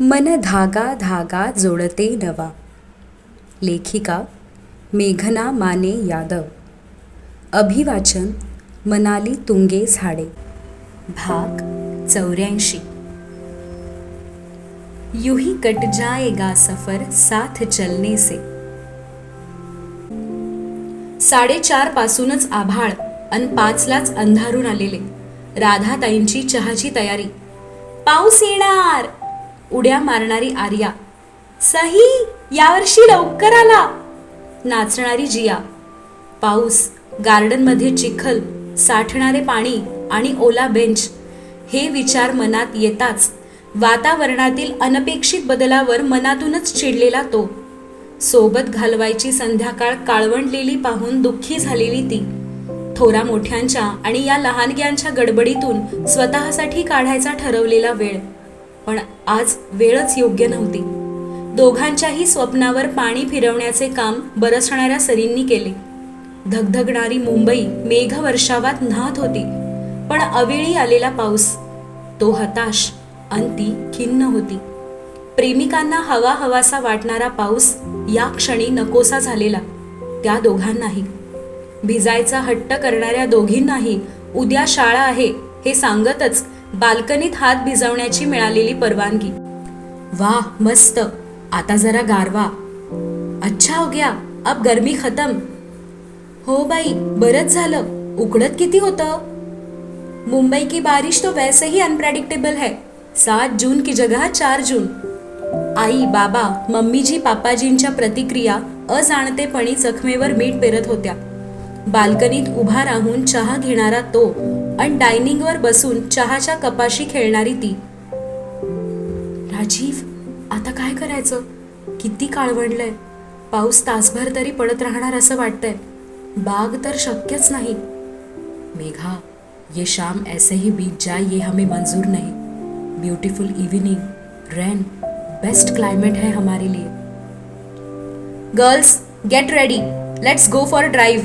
मन धागा धागा जोडते नवा. लेखिका मेघना माने यादव. अभिवाचन मनाली तुंगे झाडे. भाग चौऱ्याऐंशी. युही कट जाएगा सफर साथ चलने से. साडेचार पासूनच आभाळ अन पाचलाच अंधारून आलेले. राधाताईंची चहाची तयारी. पाऊस येणार! उड्या मारणारी आर्या. सही यावर्षी लवकर आला. नाचणारी जिया. पाऊस गार्डनमध्ये चिखल साठणारे पाणी आणि ओला बेंच. हे विचार मनात येताच वातावरणातील अनपेक्षित बदलावर मनातूनच चिडलेला तो. सोबत घालवायची संध्याकाळ काळवंडलेली पाहून दुःखी झालेली ती. थोरा मोठ्यांच्या आणि या लहानग्यांच्या गडबडीतून स्वतःसाठी काढायचा ठरवलेला वेळ. पण आज वेळच योग्य नव्हती. दोघांच्याही स्वप्नावर पाणी फिरवण्याचे काम बरसणाऱ्या सरींनी केले. धगधगणारी मुंबई मेघवर्षावात न्हात होती पण अवेळी आलेला पाऊस तो हताश अंती ती खिन्न होती. प्रेमिकांना हवा हवासा वाटणारा पाऊस या क्षणी नकोसा झालेला त्या दोघांनाही. भिजायचा हट्ट करणाऱ्या दोघींनाही उद्या शाळा आहे हे सांगतच बाल्कनीत हात भिजवण्याची मिळालेली परवानगी. वाह मस्त. आता जरा गारवा. अच्छा हो गया अब गर्मी खतम. हो बाई बरंच झालं. उकडत किती होतं? मुंबई की बारिश तो वैसे ही अनप्रेडिक्टेबल है. सात जून की जगह चार जून. आई बाबा मम्मीजी पापाजींच्या प्रतिक्रिया अजाणतेपणी जखमेवर मीठ पेरत होत्या. बाल्कनीत उभा राहून चहा घेणारा तो आणि डायनिंगवर बसून चहाच्या कपाशी खेळणारी ती. राजीव आता काय करायचं? किती काळवंडलंय. पाऊस तासभर तरी पडत राहणार असं वाटतंय. बाग तर शक्यच नाही. मेघा ये शाम ऐसे ही बीत जाए ये हमें मंजूर नहीं. Beautiful evening rain best climate है हमारे लिए. Girls get ready let's go for drive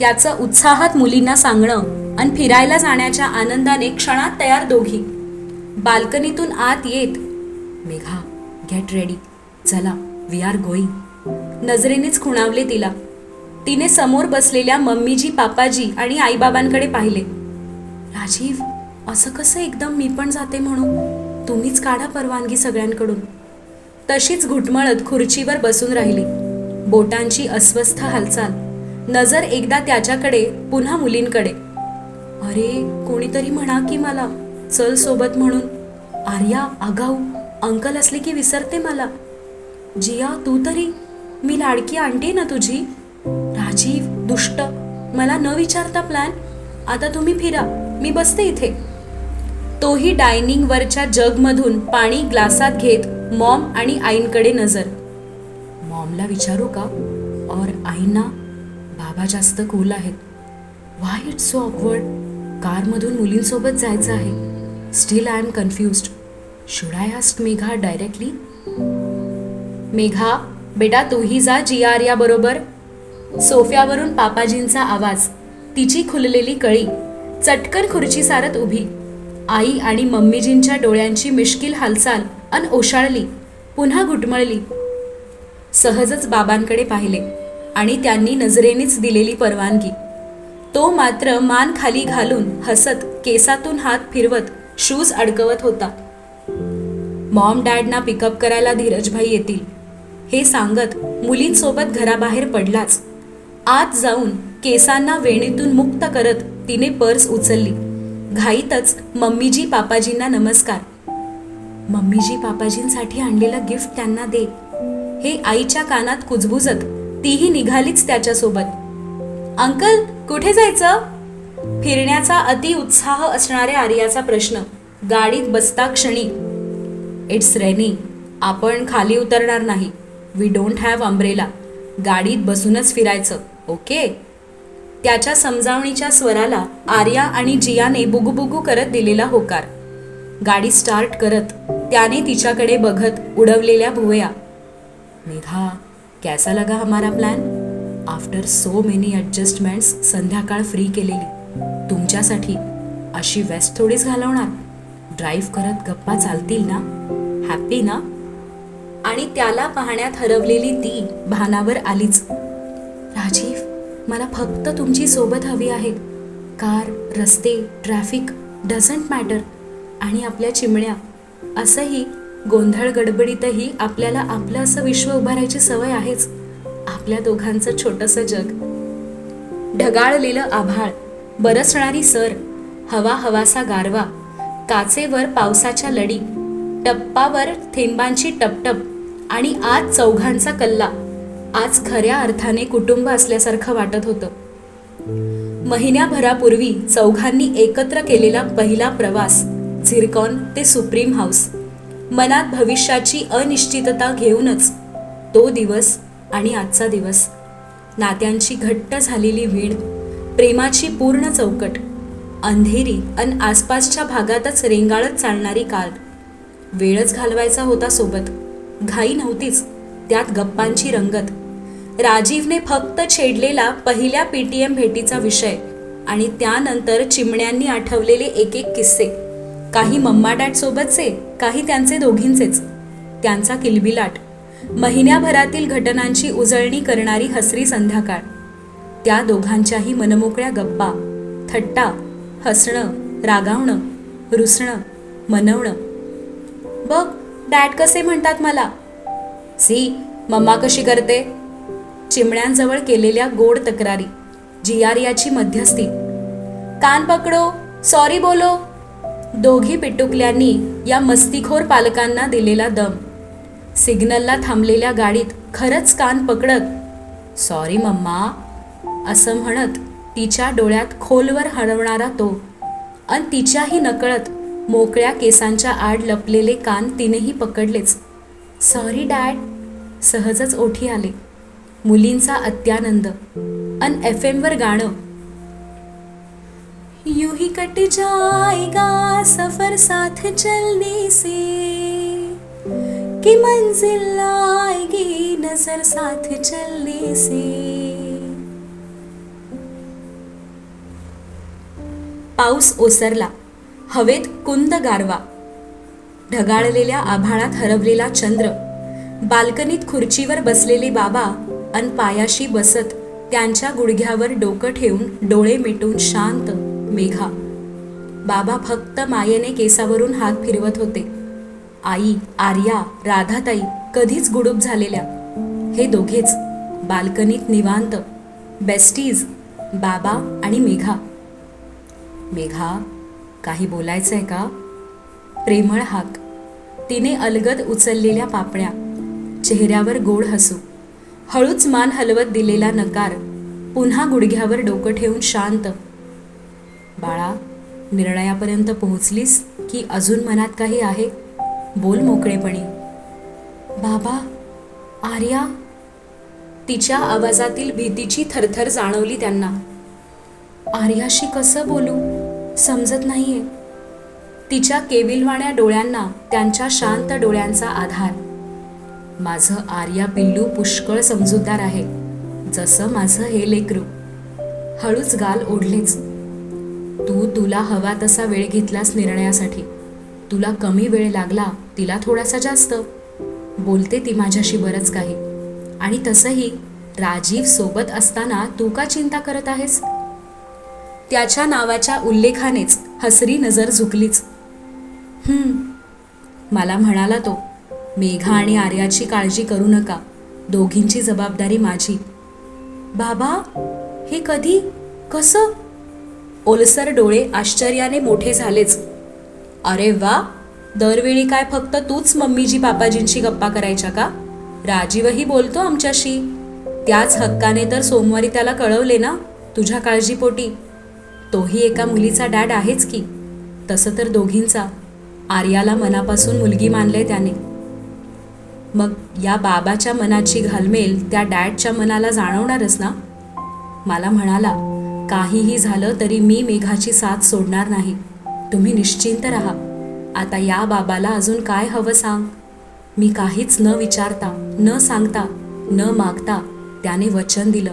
त्याचं उत्साहात मुलींना सांगणं. आणि फिरायला जाण्याच्या आनंदाने क्षणात तयार दोघी. बाल्कनीतून आत येत मेघा गेट रेडी चला वी आर गोईंग नजरेनेच खुणावले तिला. तिने समोर बसलेल्या मम्मीजी पापाजी आणि आईबाबांकडे पाहिले. राजीव असं कसं एकदम मी पण जाते म्हणून? तुम्हीच काढा परवानगी सगळ्यांकडून. तशीच घुटमळत खुर्चीवर बसून राहिली. बोटांची अस्वस्थ हालचाल. नजर एकदा त्याच्याकडे पुन्हा मुलींकडे. अरे कोणीतरी म्हणा की मला चल सोबत म्हणून. आर्या आगाऊ अंकल असले की विसरते मला. जिया तू तरी मी लाडकी आणते ना तुझी. राजीव दुष्ट मला न विचारता प्लॅन आता तुम्ही फिरा मी बसते इथे. तोही डायनिंग वरच्या जगमधून पाणी ग्लासात घेत मॉम आणि आईंकडे नजर. मॉमला विचारू का? और आईना? बाबा जास्त कूल आहेत. वाय इट्स सो ऑकवर्ड कारमधून मुलींसोबत जायचं आहे. Still I am confused should I ask Megha directly Megha बेटा तूही जा जिया बरोबर. सोफ्यावरून पापाजींचा आवाज. तिची खुललेली कळी. चटकन खुर्ची सारत उभी. आई आणि मम्मीजींच्या डोळ्यांची मिश्किल हालचाल अन ओशाळली पुन्हा घुटमळली. सहजच बाबांकडे पाहिले आणि त्यांनी नजरेनेच दिलेली परवानगी. तो मात्र मान खाली घालून हसत केसातून हात फिरवत शूज अडकवत होता. मॉम डॅडना पिकअप करायला धीरजभाई येतील. हे सांगत मुलींसोबत घराबाहेर पडलाच. आत जाऊन केसांना वेणीतून मुक्त करत तिने पर्स उचलली. घाईतच मम्मीजी पापाजींना नमस्कार. मम्मीजी पापाजींसाठी आणलेलं गिफ्ट त्यांना दे. हे आईच्या कानात कुजबुजत तीही निघालीच त्याच्यासोबत. अंकल कुठे जायचं? फिरण्याचा अति उत्साह असणाऱ्या आर्याचा प्रश्न. गाडीत बसता क्षणी. It's rainy. आपण खाली उतरणार नाही. वी डोंट हॅव अम्ब्रेला गाडीत बसूनच फिरायचं. ओके? त्याच्या समजावणीच्या स्वराला आर्या आणि जियाने बुगुबुगू करत दिलेला होकार. गाडी स्टार्ट करत त्याने तिच्याकडे बघत उडवलेल्या भुवया. मेघा कैसा लगा हमारा plan after so many adjustments संध्याकाळ फ्री केलेली. तुमच्यासाठी अशी वेस्ट थोडीच घालवणार. ड्राईव्ह करत गप्पा चालतील ना? हॅपी ना? आणि त्याला पाहण्यात हरवलेली ती भानावर आलीच. राजीव मला फक्त तुमची सोबत हवी आहे. कार रस्ते ट्रॅफिक डझंट मॅटर आणि आपल्या चिमण्या. असंही गोंधळ गडबडीतही आपल्याला आपलं असं विश्व उभारायची सवय आहेच. आपल्या दोघांचं छोटंसं जग. ढगाळलेलं आभाळ बरसणारी सर हवा हवासा गारवा काचेवर पावसाच्या लडी टप्पावर थेंबांची टपटप आणि आज चौघांचा कल्ला. आज खऱ्या अर्थाने कुटुंब असल्यासारखं वाटत होतं. महिन्याभरापूर्वी चौघांनी एकत्र केलेला पहिला प्रवास झिरकॉन ते सुप्रीम हाऊस. मनात भविष्याची अनिश्चितता घेऊनच तो दिवस आणि आजचा दिवस. नात्यांची घट्ट झालेली वीण प्रेमाची पूर्ण चौकट अंधेरी अन आसपासच्या भागातच रेंगाळत चालणारी कार वेळच घालवायचा होता सोबत. घाई नव्हतीच त्यात गप्पांची रंगत. राजीवने फक्त छेडलेला पहिल्या पीटीएम भेटीचा विषय आणि त्यानंतर चिमण्यांनी आठवलेले एक एक किस्से. काही मम्मा डॅड सोबतचे काही त्यांचे दोघींचेच. त्यांचा किलबिलाट. महिन्याभरातील घटनांची उजळणी करणारी हसरी संध्याकाळ. त्या दोघांच्याही मनमोकळ्या गप्पा थट्टा हसणं रागावणं रुसणं मनवणं. बघ डॅड कसे म्हणतात मला. सी मम्मा कशी करते? चिमण्यांजवळ केलेल्या गोड तक्रारी जियारियाची मध्यस्थी. कान पकडो सॉरी बोलो. दोघी पिटुकल्यांनी या मस्तीखोर पालकांना दिलेला दम. सिग्नलला थांबलेल्या गाडीत खरंच कान पकडत सॉरी मम्मा असं म्हणत तिच्या डोळ्यात खोलवर हरवणारा तो अन तिच्याही नकळत मोकळ्या केसांच्या आड लपलेले कान तिनेही पकडलेच. सॉरी डॅड सहजच ओठी आले. मुलींचा अत्यानंद अन एफ एमवर गाणं यूही कट जाएगा सफर साथ चलने से. कि मंजिल आएगी नजर साथ चलने से। पाऊस ओसरला हवेत कुंद गारवा ढगाळलेल्या आभाळात हरवलेला चंद्र बाल्कनीत खुर्चीवर बसलेले बाबा अन पायाशी बसत त्यांच्या गुडघ्यावर डोकं ठेवून डोळे मिटून शांत मेघा. बाबा फक्त मायेने केसावरून हात फिरवत होते. आई आर्या राधाताई कधीच गुडूप झालेल्या. हे दोघेच बाल्कनीत निवांत बेस्टीज बाबा आणि मेघा. मेघा काही बोलायचंय का? प्रेमळ हाक. तिने अलगद उचललेल्या पापण्या. चेहऱ्यावर गोड हसू. हळूच मान हलवत दिलेला नकार पुन्हा गुडघ्यावर डोकं ठेवून शांत. बाळा निर्णयापर्यंत पोहोचलीस की अजून मनात काही आहे? बोल मोकळेपणी. बाबा आर्या? तिच्या आवाजातील भीतीची थरथर जाणवली त्यांना. आर्याशी कसं बोलू? समजत नाहीये. तिच्या केविलवाण्या डोळ्यांना त्यांच्या शांत डोळ्यांचा आधार. माझं आर्या पिल्लू पुष्कळ समजूतदार आहे. जसं माझं हे लेकरू. हळूच गाल ओढलेच. तू तुला हवा तसा वेळ घेतलास निर्णयासाठी. तुला कमी वेळ लागला. तिला थोडासा जास्त. बोलते ती माझ्याशी बरंच काही. आणि तसंही राजीव सोबत असताना तू का चिंता करत आहेस? त्याच्या नावाच्या उल्लेखानेच हसरी नजर झुकलीच. मला म्हणाला तो मेघा आणि आर्याची काळजी करू नका दोघींची जबाबदारी माझी. बाबा हे कधी? कसं? ओलसर डोळे आश्चर्याने मोठे झालेच. अरे वा! दरवेळी काय फक्त तूच मम्मीजी पापाजींशी गप्पा करायच्या का? राजीवही बोलतो आमच्याशी. त्याच हक्काने तर सोमवारी त्याला कळवले ना तुझ्या काळजीपोटी. तोही एका मुलीचा डॅड आहेच की. तसं तर दोघींचा. आर्याला मनापासून मुलगी मानले त्याने. मग या बाबाच्या मनाची घालमेल त्या डॅडच्या मनाला जाणवणारच ना? मला म्हणाला काहीही झालं तरी मी मेघाची साथ सोडणार नाही. तुम्ही निश्चिंत राहा. आता या बाबाला अजून काय हवं सांग? मी काहीच न विचारता न सांगता न मागता त्याने वचन दिलं.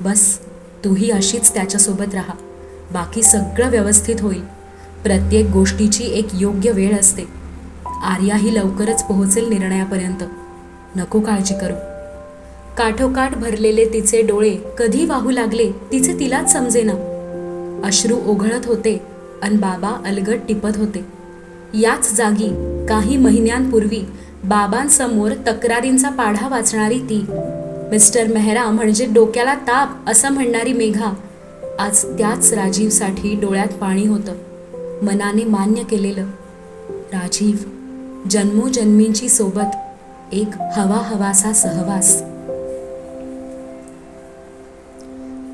बस तूही अशीच त्याच्यासोबत राहा. बाकी सगळं व्यवस्थित होईल. प्रत्येक गोष्टीची एक योग्य वेळ असते. आर्याही लवकरच पोहोचेल निर्णयापर्यंत. नको काळजी करू. काठोकाठ भरलेले तिचे डोळे कधी वाहू लागले तिचे तिलाच समजेना. अश्रू ओघळत होते अन बाबा अलगट टिपत होते. याच जागी काही महिन्यांपूर्वी बाबांसमोर तक्रारींचा पाढा वाचणारी ती मिस्टर मेहरा म्हणजे डोक्याला ताप असं म्हणणारी मेघा आज त्याच राजीवसाठी डोळ्यात पाणी होतं मनाने मान्य केलेलं. राजीव जन्मोजन्मींची सोबत एक हवा हवासा सहवास.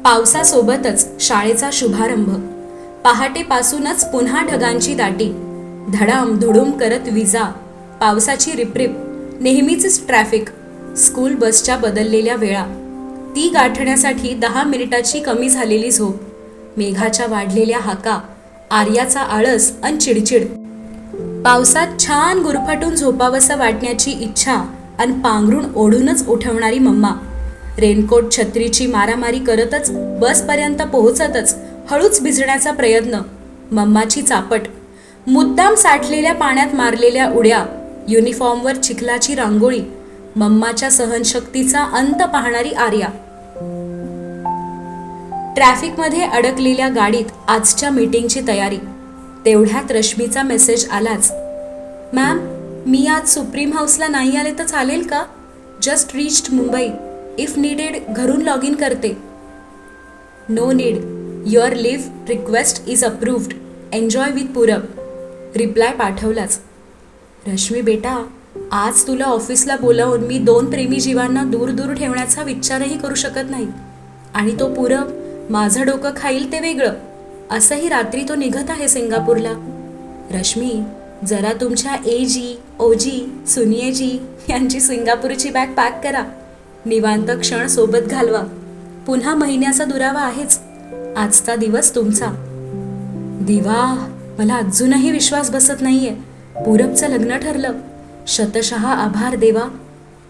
पावसासोबतच शाळेचा शुभारंभ पहाटेपासूनच पुन्हा ढगांची दाटी धडाम धुडूम करत विजा. पावसाची रिपरिप. नेहमीच ट्रॅफिक. स्कूल बसच्या बदललेल्या वेळा. ती गाठण्यासाठी दहा मिनिटाची कमी झालेली झोप. मेघाच्या वाढलेल्या हाका. आर्याचा आळस अन चिडचिड. पावसात छान गुरफटून झोपावंसं वाटण्याची इच्छा अन पांघरून ओढूनच उठवणारी मम्मा. रेनकोट छत्रीची मारामारी करतच बसपर्यंत पोहोचतच हळूच भिजण्याचा प्रयत्न. मम्माची चापट. मुद्दाम साठलेल्या पाण्यात मारलेल्या उड्या युनिफॉर्मवर चिखलाची रांगोळी मम्माच्या सहनशक्तीचा अंत पाहणारी आर्या. ट्रॅफिकमध्ये अडकलेल्या गाडीत आजच्या मीटिंगची तयारी. तेवढ्यात रश्मीचा मेसेज आलाच. मॅम मी आज सुप्रीम हाऊसला नाही आले तर चालेल का? Just reached Mumbai. If needed घरून लॉग इन करते. No need. Your leave request is approved. Enjoy with Purab. Reply पाठवलाच. Rashmi बेटा आज तुला ऑफिसला बोलावून मी दोन प्रेमी जीवांना दूर दूर ठेवण्याचा विचारही करू शकत नाही. आणि तो पूरब माझं डोकं खाईल ते वेगळं. असंही रात्री तो निघत आहे सिंगापूरला. रश्मी जरा तुमच्या ए जी ओजी सुनियेजी यांची सिंगापूरची बॅग पॅक करा. निवांत क्षण सोबत घालवा. पुन्हा महिन्याचा दुरावा आहेच. आजचा दिवस तुमचा. दिवा मला अजूनही विश्वास बसत नाहीये. पूरबचं लग्न ठरलं. शतशः आभार देवा.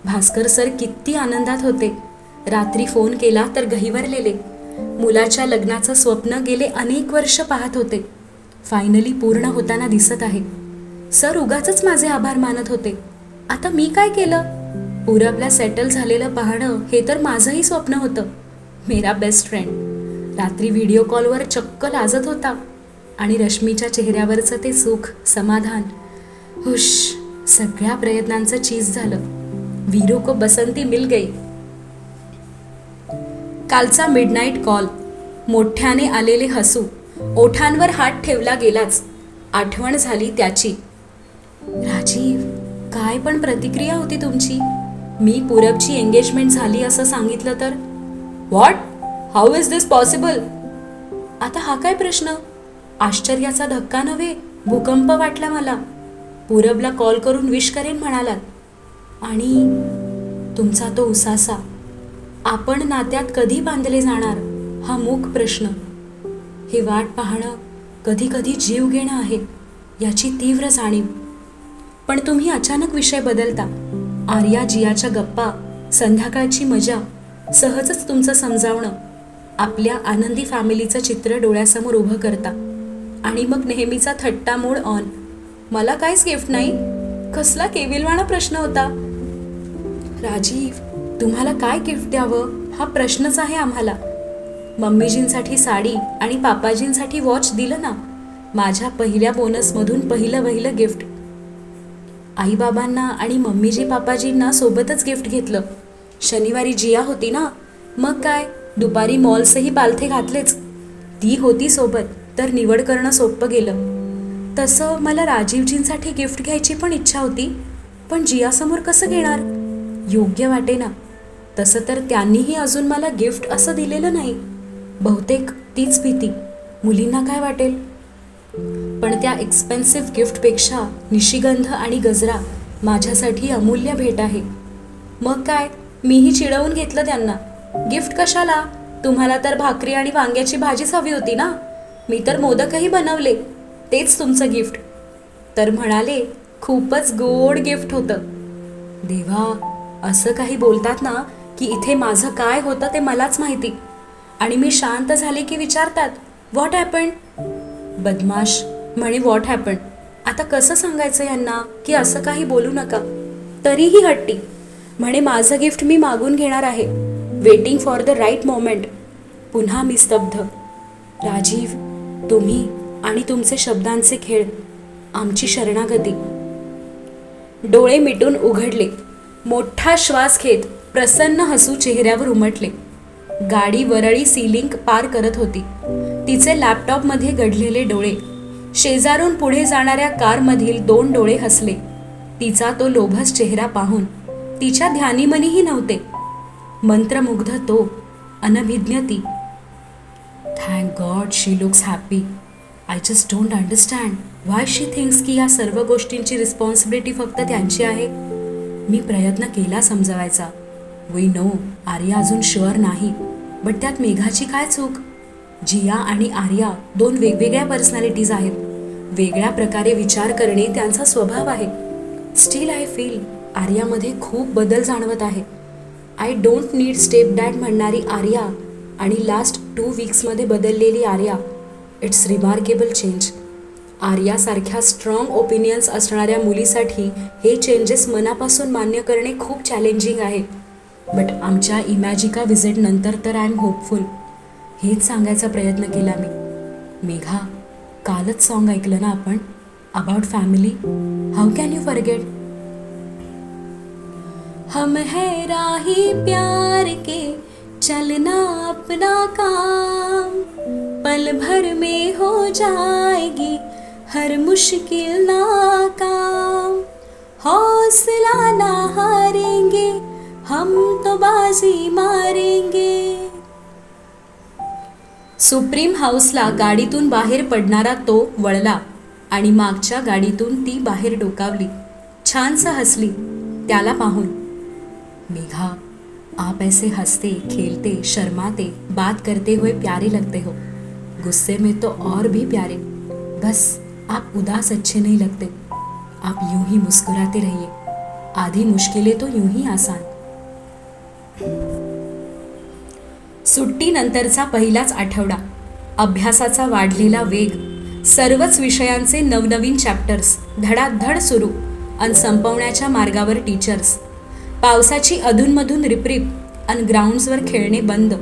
भास्कर सर किती आनंदात होते. रात्री फोन केला तर गहिवरलेले मुलाच्या लग्नाचं स्वप्न गेले अनेक वर्ष पाहत होते. फायनली पूर्ण होताना दिसत आहे. सर उगाच माझे आभार मानत होते. आता मी काय केलं? पूरबला सेटल झालेलं पाहणं हे तर माझंही स्वप्न होतं. मेरा बेस्ट फ्रेंड रात्री व्हिडिओ कॉलवर चक्क लाजत होता. आणि रश्मीच्या चेहऱ्यावरचं ते सुख समाधान. हुश सगळ्या प्रयत्नांचं चीज झालं. वीरू को बसंती मिल गई. कालचा मिडनाईट कॉल मोठ्याने आलेले हसू. ओठांवर हात ठेवला गेलाच. आठवण झाली त्याची. राजीव काय पण प्रतिक्रिया होती तुमची? मी पूरबची एंगेजमेंट झाली असं सांगितलं तर? What how is this possible आता हा काय प्रश्न? आश्चर्याचा धक्का नव्हे भूकंप वाटला मला. पूरबला कॉल करून विश करेन म्हणालात. आणि तुमचा तो उसासा आपण नात्यात कधी बांधले जाणार हा मूक प्रश्न. हे वाट पाहणं कधी कधी जीव घेणं आहे याची तीव्र जाणीव. पण तुम्ही अचानक विषय बदलता. आर्या जियाच्या गप्पा संध्याकाळची मजा सहजच तुमचं समजावणं आपल्या आनंदी फॅमिलीचं चित्र डोळ्यासमोर उभं करता. आणि मग नेहमीचा थट्टा मूड ऑन मला काहीच गिफ्ट नाही. कसला केविलवाणा प्रश्न होता? राजीव तुम्हाला काय गिफ्ट द्यावं? हा प्रश्नच आहे आम्हाला. मम्मीजींसाठी साडी आणि पापाजींसाठी वॉच दिलं ना? माझ्या पहिल्या बोनसमधून पहिलं वहिलं गिफ्ट आईबाबांना आणि मम्मीजी पापाजींना सोबतच गिफ्ट घेतलं. शनिवारी जिया होती ना? मग काय? दुपारी मॉल्सही पालथे घातलेच. ती होती सोबत. तर निवड करणं सोपं गेलं. तसं मला राजीवजींसाठी गिफ्ट घ्यायची पण इच्छा होती पण जियासमोर कसं घेणार? योग्य वाटे ना. तसं तर त्यांनीही अजून मला गिफ्ट असं दिलेलं नाही. बहुतेक तीच भीती. मुलींना काय वाटेल? पण त्या एक्सपेन्सिव्ह गिफ्टपेक्षा निशिगंध आणि गजरा माझ्यासाठी अमूल्य भेट आहे. मग काय? मीही चिडवून घेतलं त्यांना. गिफ्ट कशाला? तुम्हाला तर भाकरी आणि वांग्याची भाजीच हवी होती ना? मी तर मोदकही बनवले तेच तुमचं गिफ्ट. तर म्हणाले खूपच गोड गिफ्ट होतं. देवा असं काही बोलतात ना की इथे माझं काय होतं ते मलाच माहिती. आणि मी शांत झाले की विचारतात व्हॉट हॅपन बदमाश म्हणे व्हॉट हॅपन आता कसं सांगायचं यांना की असं काही बोलू नका. तरीही हट्टी. म्हणे माझं गिफ्ट मी मागून घेणार आहे. Waiting for the right moment पुन्हा मी स्तब्ध. राजीव तुम्ही आणि तुमचे शब्दांचे खेळ आमची शरणागती. डोळे मिटून उघडले. मोठा श्वास घेत प्रसन्न हसू चेहऱ्यावर उमटले. गाडी वरळी सिलिंग पार करत होती. तिचे लॅपटॉपमध्ये घडलेले डोळे. शेजारून पुढे जाणाऱ्या कारमधील दोन डोळे हसले. तिचा तो लोभस चेहरा पाहून. तिच्या ध्यानीमनीही नव्हते. मंत्रमुग्ध तो अनभिज्ञ ती thank god she looks happy I just don't understand why she thinks की या सर्व गोष्टींची रिस्पॉन्सिबिलिटी फक्त त्यांची आहे. मी प्रयत्न केला समजवायचा. वी नो आर्या अजून शुअर नाही. बट त्यात मेघाची काय चूक? जिया आणि आर्या दोन वेगवेगळ्या पर्सनॅलिटीज आहेत. वेगळ्या प्रकारे विचार करणे त्यांचा स्वभाव आहे. स्टील आय फील आर्यामध्ये खूप बदल जाणवत आहे. I don't need step dad म्हणणारी Arya आणि लास्ट टू वीक्समध्ये बदललेली आर्या. इट्स रिमार्केबल चेंज आर्यासारख्या स्ट्रॉंग ओपिनियन्स असणाऱ्या मुलीसाठी हे चेंजेस मनापासून मान्य करणे खूप चॅलेंजिंग आहे. बट आमच्या इमॅजिका व्हिजिट नंतर तर आय एम होपफुल हेच सांगायचा प्रयत्न केला मी. मेघा कालच सॉन्ग ऐकलं ना आपण? About family how can you forget Hum Hai Rahi Pyar के चलना अपना काम। पल भर में हो जाएगी हर मुश्किल नाकाम। हौसला ना हारेंगे हम तो बाजी मारेंगे। सुप्रीम हाऊसला गाडीतून बाहेर पडणारा तो वळला आणि मागच्या गाडीतून ती बाहेर डोकावली. छानसं हसली त्याला पाहून. मेघा आप ऐसे हंसते खेलते शर्माते बात करते हुए प्यारे लगते हो। गुस्से में तो और भी प्यारे। बस आप उदास अच्छे नहीं लगते। आप यूं ही मुस्कुराते रहिए। आधी मुश्किलें तो यूं ही आसान। सुट्टीनंतरचा पहिलाच आठवडा। अभ्यासाचा वाढलेला वेग। सर्वच विषयांचे नवनवीन चॅप्टर्स धडाधड सुरू. अन संपवण्याच्या मार्गावर टीचर्स पावसाची अधूनमधून रिपरिप अन ग्राउंड्सवर खेळणे बंद.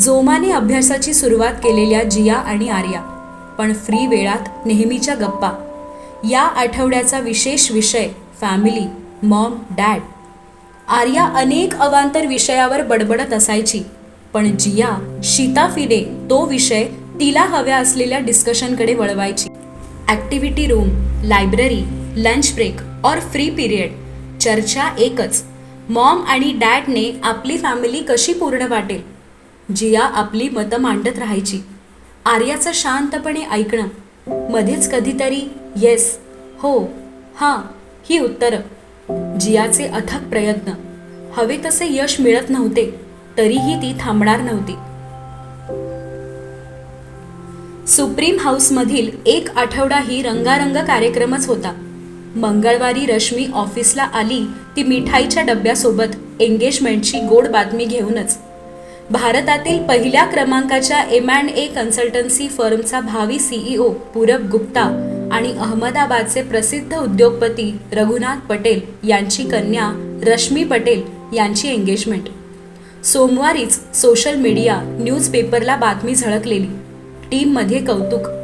जोमाने अभ्यासाची सुरुवात केलेल्या जिया आणि आर्या पण फ्री वेळात नेहमीच्या गप्पा. या आठवड्याचा विशेष विषय फॅमिली मॉम डॅड. आर्या अनेक अवांतर विषयावर बडबडत असायची पण जिया शीताफिने तो विषय तिला हव्या असलेल्या डिस्कशनकडे वळवायची. Activity room library lunch break और फ्री पिरियड चर्चा एकच. मॉम आणि डॅडने आपली फॅमिली कशी पूर्ण वाटेल? जिया आपली मतं मांडत राहायची. आर्याचं शांतपणे ऐकणं. मध्येच कधीतरी येस हो हां ही उत्तरं. जियाचे अथक प्रयत्न. हवे तसे यश मिळत नव्हते तरीही ती थांबणार नव्हती. सुप्रीम हाऊसमधील एक आठवडा ही रंगारंग कार्यक्रमच होता. मंगळवारी रश्मी ऑफिसला आली ती मिठाईच्या डब्यासोबत एंगेजमेंटची गोड बातमी घेऊनच. भारतातील पहिल्या क्रमांकाच्या एम अँड ए कन्सल्टन्सी फर्मचा भावी सीईओ पूरब गुप्ता आणि अहमदाबादचे प्रसिद्ध उद्योगपती रघुनाथ पटेल यांची कन्या रश्मी पटेल यांची एंगेजमेंट सोमवारीच सोशल मीडिया न्यूजपेपरला बातमी झळकलेली. टीममध्ये कौतुक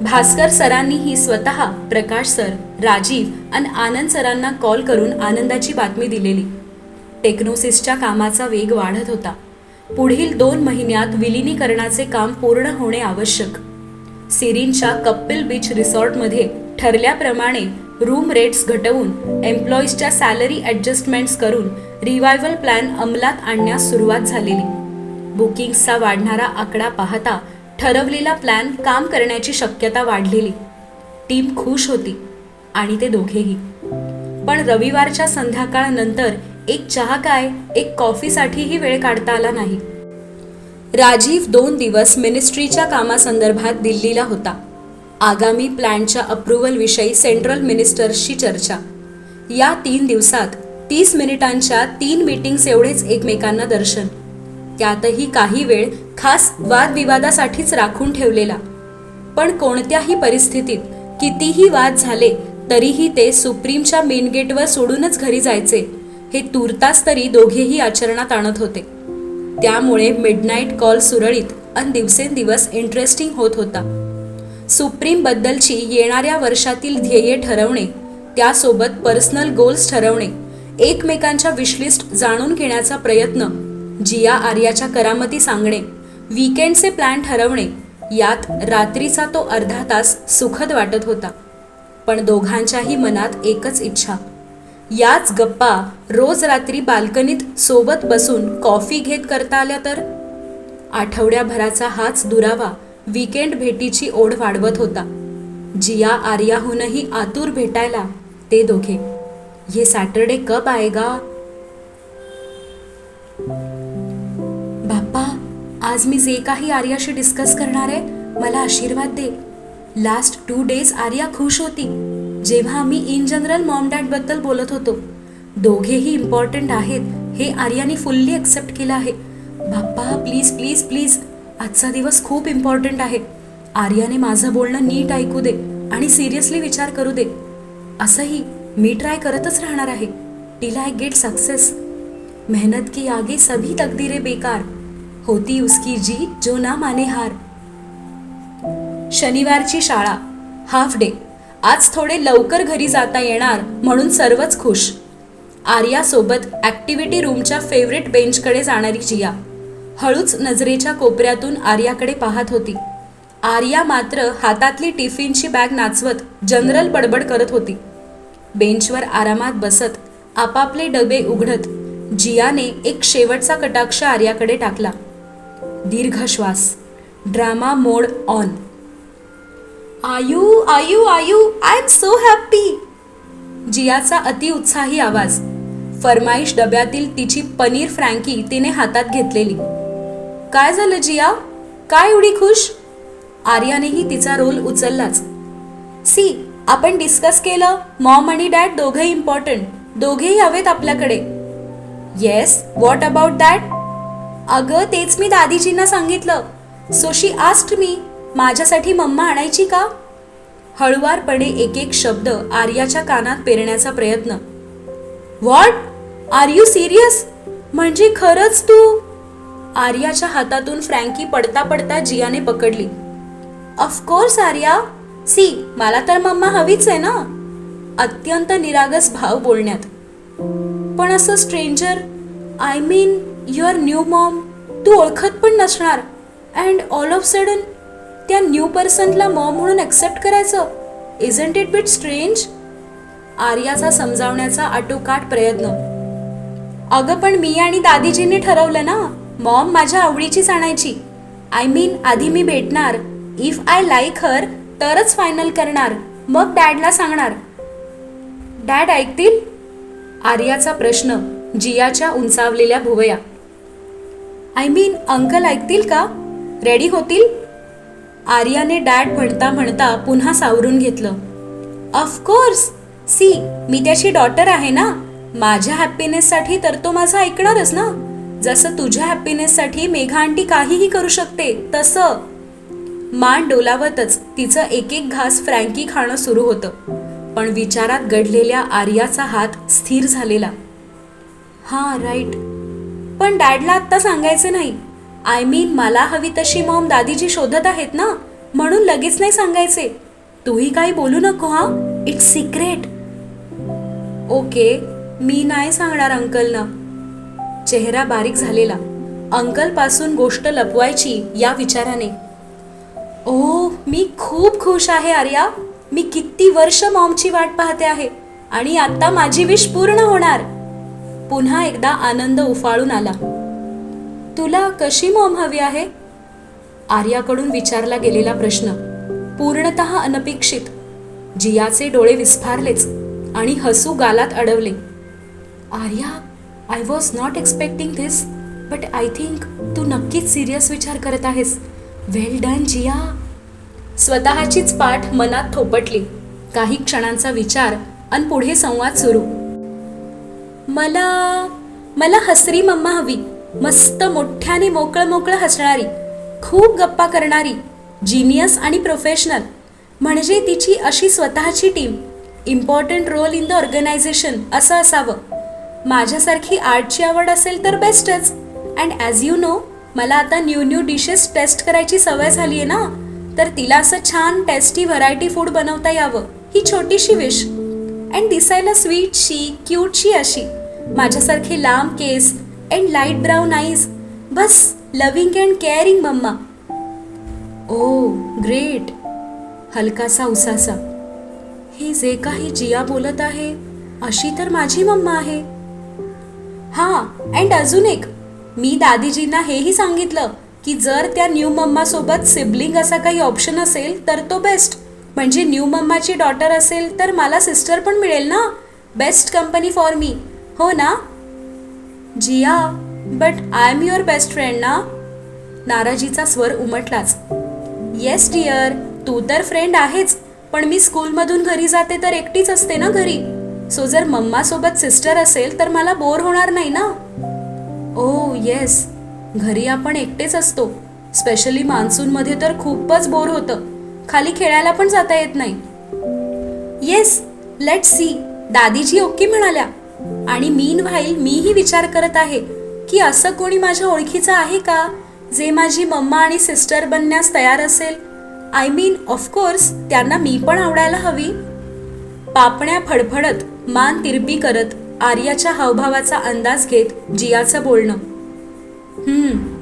भास्कर सरांनीही स्वतः प्रकाश सर राजीव आणि आनंद सरांना कॉल करून आनंदाची बातमी दिलेली. टेक्नोसिसच्या कामाचा वेग वाढत होता. पुढील दोन महिन्यात विलिनीकरणाचे काम पूर्ण होणे आवश्यक. सिरीनच्या कप्पिल बीच रिसॉर्टमध्ये ठरल्याप्रमाणे रूम रेट्स घटवून एम्प्लॉईजच्या सॅलरी ॲडजस्टमेंट्स करून रिवायवल प्लॅन अंमलात आणण्यास सुरुवात झालेली. बुकिंग्सचा वाढणारा आकडा पाहता ठरवलेला प्लॅन काम करण्याची शक्यता वाढलेली. टीम खुश होती आणि ते दोघेही. पण रविवारच्या संध्याकाळनंतर एक चहा काय एक कॉफीसाठीही वेळ काढता आला नाही. राजीव दोन दिवस मिनिस्ट्रीच्या कामासंदर्भात दिल्लीला होता. आगामी प्लॅनच्या अप्रुव्हलविषयी सेंट्रल मिनिस्टर्सशी चर्चा. या तीन दिवसात तीस मिनिटांच्या तीन मीटिंग्स एवढेच एकमेकांना दर्शन. त्यातही काही वेळ खास वादविवादासाठीच राखून ठेवलेला. पण कोणत्याही परिस्थितीत कितीही वाद झाले तरीही ते सुप्रीमच्या मेन गेटवर सोडूनच घरी जायचे हे तूर्तास तरी दोघेही आचरणात आणत होते. त्यामुळे मिडनाईट कॉल सुरळीत आणि दिवसेंदिवस इंटरेस्टिंग होत होता. सुप्रीम बद्दलची येणाऱ्या वर्षातील ध्येये ठरवणे त्यासोबत पर्सनल गोल्स ठरवणे एकमेकांच्या विशलिस्ट जाणून घेण्याचा प्रयत्न जिया आर्याच्या करामती सांगणे वीकेंडचे प्लॅन ठरवणे यात रात्रीचा तो अर्धा तास सुखद वाटत होता. पण दोघांच्याही मनात एकच इच्छा. याच गप्पा रोज रात्री बाल्कनीत सोबत बसून कॉफी घेत करता आल्या तर? आठवड्याभराचा हाच दुरावा वीकेंड भेटीची ओढ वाढवत होता. जिया आर्याहूनही आतुर भेटायला ते दोघे. हे सॅटरडे कब आएगा? बाप्पा आज मी जे काही आर्याशी डिस्कस करणार आहे मला आशीर्वाद दे. लास्ट टू डेज आर्या खुश होती. जेव्हा आम्ही इन जनरल मॉम डॅडबद्दल बोलत होतो दोघेही इम्पॉर्टंट आहेत हे आर्याने फुल्ली ॲक्सेप्ट केलं आहे. बाप्पा प्लीज प्लीज प्लीज आजचा दिवस खूप इम्पॉर्टंट आहे. आर्याने माझं बोलणं नीट ऐकू दे आणि सिरियसली विचार करू दे. असंही मी ट्राय करतच राहणार आहे. टिल आय गेट सक्सेस मेहनत की आगे सभी तकदीरे बेकार. होती उसकी जीत जो ना माने हार. शनिवारची शाळा हाफ डे आज थोडे लवकर घरी जाता येणार म्हणून सर्वच खुश. आर्यासोबत ॲक्टिव्हिटी रूमच्या फेवरेट बेंचकडे जाणारी जिया. हळूच नजरेच्या कोपऱ्यातून आर्याकडे पाहत होती. आर्या मात्र हातातली टिफिनची बॅग नाचवत जनरल बडबड करत होती. बेंचवर आरामात बसत आपापले डबे उघडत जियाने एक शेवटचा कटाक्ष आर्याकडे टाकला. दीर्घ श्वास ड्रामा मोड ऑन. आयू आयू आयू आय एम सो हॅप्पी. जियाचा अतिउत्साही आवाज. फरमाईश डब्यातील तिची पनीर फ्रँकी तिने हातात घेतलेली. काय झालं जिया? काय एवढी खुश? आर्यानेही तिचा रोल उचललाच. सी आपण डिस्कस केलं मॉम आणि डॅड दोघे इम्पॉर्टंट दोघेही हवेत आपल्याकडे. येस व्हॉट अबाउट दॅट अगं तेच मी दादीजींना सांगितलं. So she asked me. माझ्यासाठी मम्मा आणायची का? हळुवारपणे एक एक शब्द आर्याच्या कानात पेरण्याचा प्रयत्न. व्हॉट आर यू सिरियस म्हणजे खरंच तू? आर्याच्या हातातून फ्रँकी पडता पडता जियाने पकडली. ऑफकोर्स आर्या. सी मला तर मम्मा हवीच आहे ना? अत्यंत निरागस भाव बोलण्यात. पण असं stranger I mean your new mom तू ओळखत पण नसणार. अँड ऑल ऑफ सडन त्या न्यू पर्सनला मॉम म्हणून ॲक्सेप्ट करायचं. इजंट इट बिट स्ट्रेंज आर्याचा समजावण्याचा आटोकाट प्रयत्न. अगं पण मी आणि दादीजींनी ठरवलं ना मॉम माझ्या आवडीचीच आणायची. आय मीन आधी मी भेटणार. इफ आय लाईक हर तरच फायनल करणार. मग डॅडला सांगणार. डॅड ऐकतील? आर्याचा प्रश्न जियाच्या उंचावलेल्या भुवया. आय मीन अंकल ऐकतील का? रेडी होतील? आर्याने डॅड म्हणता म्हणता पुन्हा सावरून घेतलं. ऑफकोर्स सी मी त्याची डॉटर आहे ना? माझ्या हॅपीनेससाठी तर तो माझा ऐकणारच ना? जसं तुझ्या हॅपीनेससाठी मेघा आंटी काहीही करू शकते तसं. मान डोलावतच तिचं एक एक घास फ्रँकी खाणं सुरू होतं. पण विचारात गडलेल्या आर्याचा हात स्थिर झालेला. हां राईट पण डॅडला आत्ता सांगायचं नाही. आय मीन मला हवी तशी मॉम दादीजी शोधत आहेत ना म्हणून लगेच नाही सांगायचे. तूही काही बोलू नको हा? इट्स सिक्रेट ओके मी नाही सांगणार अंकलना. चेहरा बारीक झालेला. अंकलपासून गोष्ट लपवायची या विचाराने. ओ मी खूप खुश आहे आर्या. मी किती वर्ष मॉमची वाट पाहते आहे. आणि आता माझी विश पूर्ण होणार. पुन्हा एकदा आनंद उफाळून आला. तुला कशी मॉम हवी आहे? आर्याकडून विचारला गेलेला प्रश्न पूर्णत अनपेक्षित. जियाचे डोळे विस्फारलेच आणि हसू गालात अडवले. Arya I was not expecting this but I think तू नक्कीच सिरियस विचार करत आहेस. Well done Jiya. स्वतःचीच पाठ मनात थोपटली. काही क्षणांचा विचार आणि पुढे संवाद सुरू. मला मला हसरी मम्मा हवी. मस्त मोठ्याने मोकळं मोकळं हसणारी. खूप गप्पा करणारी. जिनियस आणि प्रोफेशनल म्हणजे तिची अशी स्वतःची team important role in the organization असं असावं. माझ्यासारखी आर्टची आवड असेल तर बेस्टच अँड ॲज यू नो मला आता न्यू न्यू डिशेस टेस्ट करायची सवय झाली आहे ना? तर तिला असं छान टेस्टी व्हरायटी फूड बनवता यावं. ही छोटीशी विश अँड दिसायला स्वीटशी क्यूटशी अशी. माझ्यासारखे लांब केस अँड लाइट ब्राऊन आईज बस loving and caring mamma. Oh great हलकासा उसासा. हे जे काही जिया बोलत आहे अशी तर माझी मम्मा आहे. हा अँड अजून एक. मी दादीजींना हेही सांगितलं की जर त्या न्यू मम्मा सोबत सिबलिंग असा काही ऑप्शन असेल तर तो बेस्ट म्हणजे न्यू मम्माची डॉटर असेल तर मला सिस्टर पण मिळेल ना? बेस्ट कंपनी फॉर मी हो ना? Jiya but I am your best friend ना? नाराजीचा स्वर उमटलाच. येस डिअर तू तर फ्रेंड आहेच पण मी स्कूलमधून घरी जाते तर एकटीच असते ना घरी? सो जर मम्मा सोबत सिस्टर असेल तर मला बोर होणार नाही ना? Oh, ओ येस घरी आपण एकटेच असतो. स्पेशली मान्सूनमध्ये तर खूपच बोर होतं. खाली खेळायला पण जाता येत नाही. येस लेट सी दादीजी ओके म्हणाल्या. आणि मीन व्हाईल मीही विचार करत आहे की असं कोणी माझ्या ओळखीचं आहे का जे माझी मम्मा आणि सिस्टर बनण्यास तयार असेल? आय मीन ऑफकोर्स त्यांना मी पण आवडायला हवी. पापण्या फडफडत मान तिरपी करत आर्याच्या हावभावाचा अंदाज घेत जियाचं बोलणं. हम्म.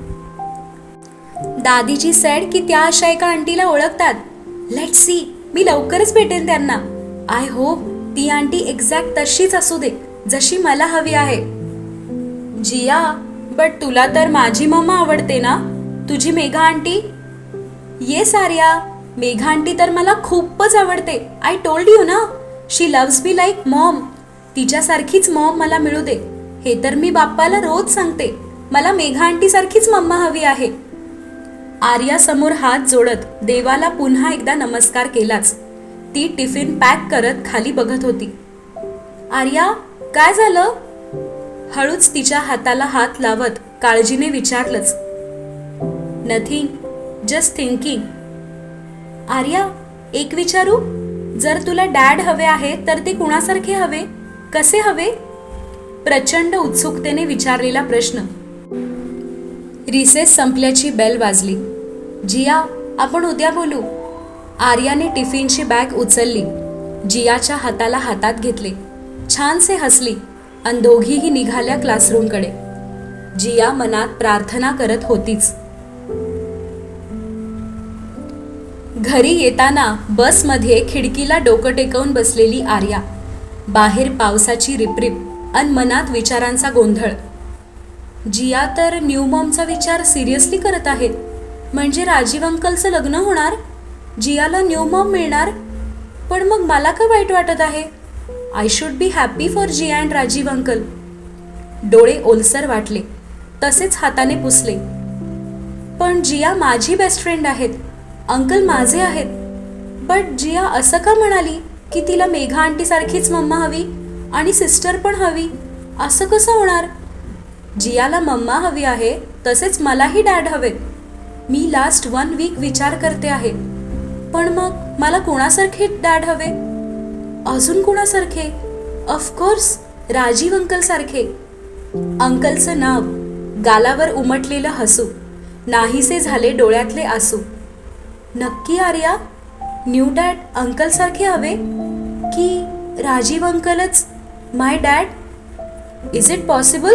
दादीजी सॅड की त्या अशा एका आंटीला ओळखतात. लेट सी मी लवकरच भेटेन त्यांना. आय होप ती आंटी एक्झॅक्ट तशीच असू दे जशी मला हवी आहे. जिया बट तुला तर माझी मम्मा आवडते ना? तुझी मेघा आंटी? ये सार्या मेघा आंटी तर मला खूपच आवडते. आय टोल्ड यू ना? She loves me like mom तिच्यासारखीच mom मला मिळू दे. हे तर मी बाप्पाला रोज सांगते. मला मेघा आंटीसारखीच मम्मा हवी आहे. आर्यासमोर हात जोडत देवाला पुन्हा एकदा नमस्कार केलाच. ती टिफिन पॅक करत खाली बघत होती. आर्या काय झालं? हळूच तिच्या हाताला हात लावत काळजीने विचारलंच. नथिंग जस्ट थिंकिंग आर्या एक विचारू? जर तुला डॅड हवे आहे तर ते कुणासारखे हवे? कसे हवे? प्रचंड उत्सुकतेने विचारलेला प्रश्न. रिसेस संपल्याची बेल वाजली. जिया आपण उद्या बोलू. आर्याने टिफिनची बॅग उचलली. जियाच्या हाताला हातात घेतले. छानसे हसली आणि दोघीही निघाल्या क्लासरूमकडे. जिया मनात प्रार्थना करत होतीच. घरी येताना बसमध्ये खिडकीला डोकं टेकवून बसलेली आर्या. बाहेर पावसाची रिपरिप अन मनात विचारांचा गोंधळ. जिया तर न्यू मॉमचा विचार सिरियसली करत आहेत. म्हणजे राजीव अंकलचं लग्न होणार? जियाला न्यू मॉम मिळणार? पण मग मला का वाईट वाटत आहे? I should be happy for Jiya and Rajeev uncle. डोळे ओलसर वाटले. तसेच हाताने पुसले. पण जिया माझी बेस्ट फ्रेंड आहेत. अंकल माझे आहेत. बट जिया असं का म्हणाली की तिला मेघा आंटीसारखीच मम्मा हवी आणि सिस्टर पण हवी? असं कसं होणार? जियाला मम्मा हवी आहे तसेच मलाही डॅड हवेत. मी लास्ट वन वीक विचार करते आहे. पण मग मला कोणासारखे डॅड हवे? अजून कोणासारखे? ऑफकोर्स राजीव अंकल सारखे अंकलचं नाव गालावर उमटलेलं हसू. नाहीसे झाले डोळ्यातले आसू. नक्की आर्या न्यू डॅड अंकलसारखे हवे? की Rajiv अंकलच my dad is it possible